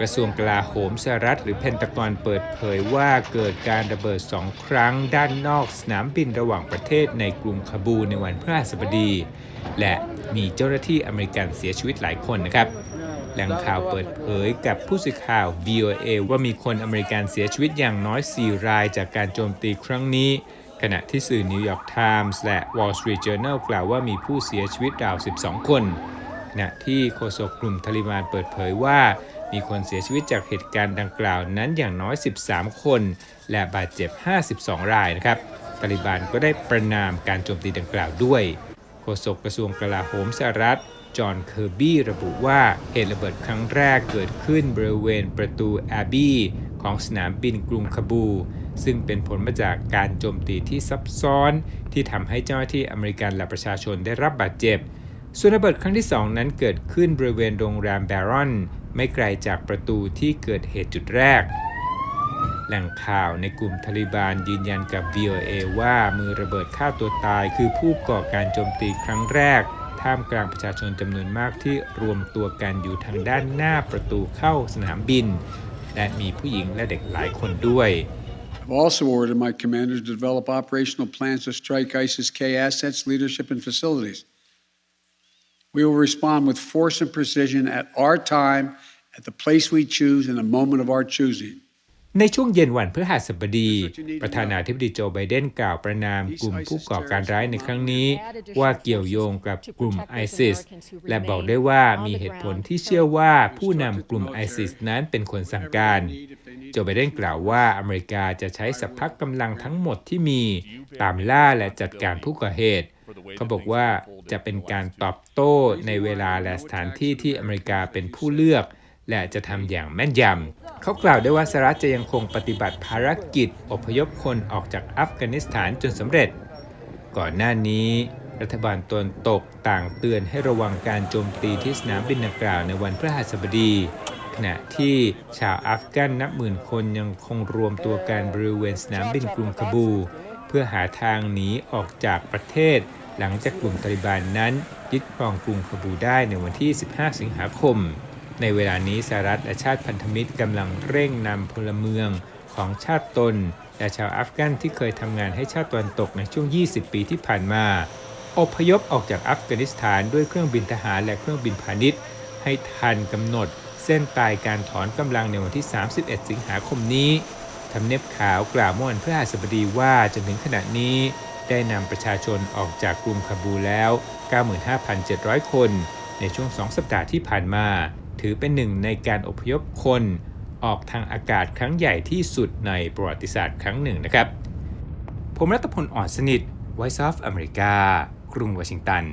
กระทรวงกลาโหมสหรัฐหรือเพนตากอนเปิดเผยว่าเกิดการระเบิดสองครั้งด้านนอกสนามบินระหว่างประเทศในกรุงคาบูในวันพฤหัสบดี และมีเจ้าหน้าที่อเมริกันเสียชีวิตหลายคนนะครับแหล่งข่าวเปิดเผยกับผู้สื่อข่าว VOA ว่ามีคนอเมริกันเสียชีวิตอย่างน้อย 4 รายจากการโจมตีครั้งนี้ ขณะที่สื่อนิวยอร์กไทมส์และ Wall Street Journal กล่าวว่ามีผู้เสียชีวิตราว 12 คน ขณะที่โฆษกกลุ่มทาลิบานเปิดเผยว่า มีคนเสียชีวิตจากเหตุการณ์ดังกล่าวนั้นอย่างน้อย 13 คน และบาดเจ็บ 52 รายนะครับตาลิบานก็ได้ประนามการโจมตีดังกล่าวด้วยโฆษกกระทรวงกลาโหมสหรัฐจอห์นเคอร์บี้ระบุว่าเหตุระเบิดครั้งแรกเกิดขึ้นบริเวณประตูแอบบี้ของสนามบินกรุงคาบู ซึ่งเป็นผลมาจากการโจมตีที่ซับซ้อน ที่ทำให้เจ้าหน้าที่อเมริกันและประชาชนได้รับบาดเจ็บ ส่วนระเบิดครั้งที่ 2 นั้นเกิดขึ้นบริเวณโรงแรมแบรอน ไม่ไกลจากประตูที่เกิดเหตุจุดแรก แหล่งข่าวในกลุ่มทาลิบานยืนยันกับ VOA ว่ามือระเบิดฆ่าตัวตายคือผู้ก่อการโจมตีครั้งแรก ท่ามกลางประชาชนจำนวนมากที่รวมตัวกันอยู่ทางด้านหน้าประตูเข้าสนามบิน และมีผู้หญิงและเด็กหลายคนด้วย I've also ordered my commanders to develop operational plans to strike ISIS K assets, leadership, and facilities. We will respond with force and precision at our time, at the place we choose, in the moment of our choosing. ในช่วงเย็นวันพฤหัสบดี ประธานาธิบดีโจไบเดนกล่าวประนามกลุ่มผู้ก่อการร้ายในครั้งนี้ ว่าเกี่ยวโยงกับกลุ่มไอซิสและบอกได้ว่ามีเหตุผลที่เชื่อว่าผู้นำกลุ่มไอซิสนั้นเป็นคนสั่งการ โจไบเดนกล่าวว่าอเมริกาจะใช้สัพพะกำลังทั้งหมดที่มี ตามล่าและจัดการผู้ก่อเหตุเขาบอกว่าจะเป็นการตอบโต้ในเวลาและสถานที่ที่อเมริกาเป็นผู้เลือก และจะทำอย่างแม่นยำ เขากล่าวได้วยว่าสหรัฐจะยังคงปฏิบัติภารกิจอพยพคนออกจากอัฟกานิสถานจนสำเร็จ ก่อนหน้านี้ รัฐบาลตนตกต่างเตือนให้ระวังการโจมตีที่สนามบินดังกล่าวในวันพฤหัสบดี ขณะที่ชาวอัฟกันนับหมื่นคนยังคงรวมตัวกันบริเวณสนามบินกรุงคาบู เพื่อหาทางหนีออกจากประเทศ หลังจากกลุ่มตาลิบันนั้นยึดครองกรุงคาบูได้ในวันที่ 15 สิงหาคม ในเวลานี้สหรัฐและชาติพันธมิตรกำลังเร่งนำพลเมืองของชาติตน และชาวอัฟกัน ที่เคยทำงานให้ชาติตะวันตกในช่วง 20 ปีที่ผ่านมา อพยพออกจากอัฟกานิสถานด้วยเครื่องบินทหารและเครื่องบินพาณิชย์ ให้ทันกำหนด เส้นตายการถอนกำลังในวันที่ 31 สิงหาคมนี้ทำเนียบขาวกล่าวเมื่อวันพฤหัสบดีว่าจนถึงขณะนี้ ได้นำประชาชนออกจากกรุงคาบูแล้ว 95,700 คน ในช่วง 2 สัปดาห์ที่ผ่านมา ถือเป็นหนึ่งในการอพยพคนออกทางอากาศครั้งใหญ่ที่สุดในประวัติศาสตร์ครั้งหนึ่งนะครับ ผมรัตพลอ่อนสนิทไวซ์ซอฟอเมริกา กรุงวอชิงตัน